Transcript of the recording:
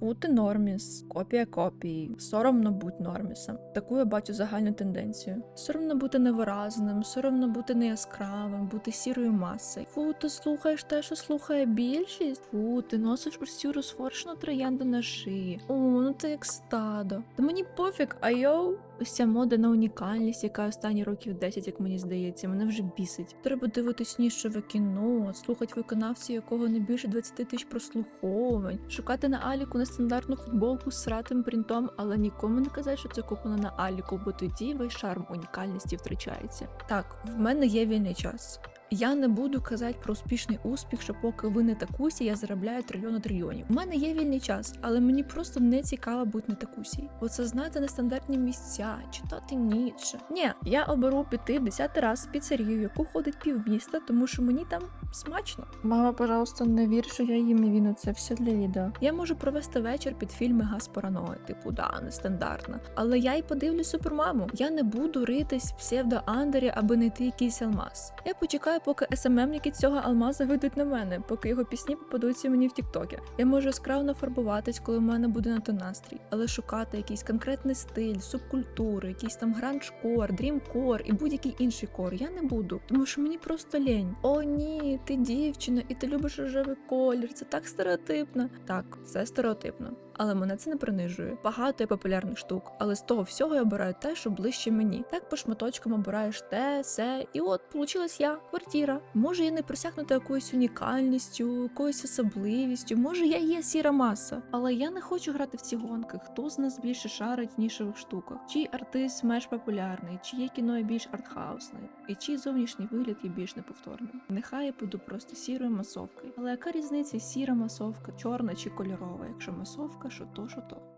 Фу, ти норміс, копія копії, соромно бути нормісом. Таку я бачу загальну тенденцію. Соромно бути невиразним, соромно бути неяскравим, бути сірою масою. Фу, ти слухаєш те, що слухає більшість. Фу, ти носиш цю розфоршену троянду на шиї. О, ну ти як стадо. Та мені пофіг, а йоу. Ось мода на унікальність, яка останні років 10, як мені здається, мене вже бісить. Треба дивитись нішове кіно, слухати виконавців, якого не більше 20 тисяч прослуховувань, шукати на Аліку нестандартну футболку з сратим принтом, але нікому не казати, що це куплено на Аліку, бо тоді весь шарм унікальності втрачається. Так, в мене є вільний час. Я не буду казати про успішний успіх, що поки ви не такусі, я заробляю трильйони трильйонів. У мене є вільний час, але мені просто не цікаво бути не такусі. Оце знати нестандартні місця, читати Ніцше. Ні, я оберу піти в десятий раз в піцерію, в яку ходить півміста, тому що мені там смачно. Мама, пожалуйста, не вір, що я їм віну, це все для відео. Я можу провести вечір під фільми Газ параної, типу, да, нестандартно. Але я й подивлю супермаму. Я не буду ритись в псевдоандері, аби знайти якийсь алмаз. Я почекаю, поки СММники цього алмаза вийдуть на мене, поки його пісні попадуться мені в Тіктокі. Я можу яскраво нафарбуватись, коли в мене буде на то настрій, але шукати якийсь конкретний стиль, субкультури, якийсь там гранж-кор, дрім-кор і будь-який інший кор я не буду, тому що мені просто лень. О, ні, ти дівчина, і ти любиш рожевий колір. Це так стереотипно. Так, це стереотипно. Але мене це не принижує. Багато є популярних штук, але з того всього я обираю те, що ближче мені. Так по шматочкам обираєш те, се, і от получилась я, квартира. Може, я не присягнута якоюсь унікальністю, якоюсь особливістю. Може, я є сіра маса. Але я не хочу грати в ці гонки. Хто з нас більше шарить в нішевих штуках? Чий артист менш популярний, чиє кіно більш артхаусне, і чий зовнішній вигляд є більш неповторним. Нехай я буду просто сірою масовкою. Але яка різниця сіра масовка, чорна чи кольорова, якщо масовка, що то, що то.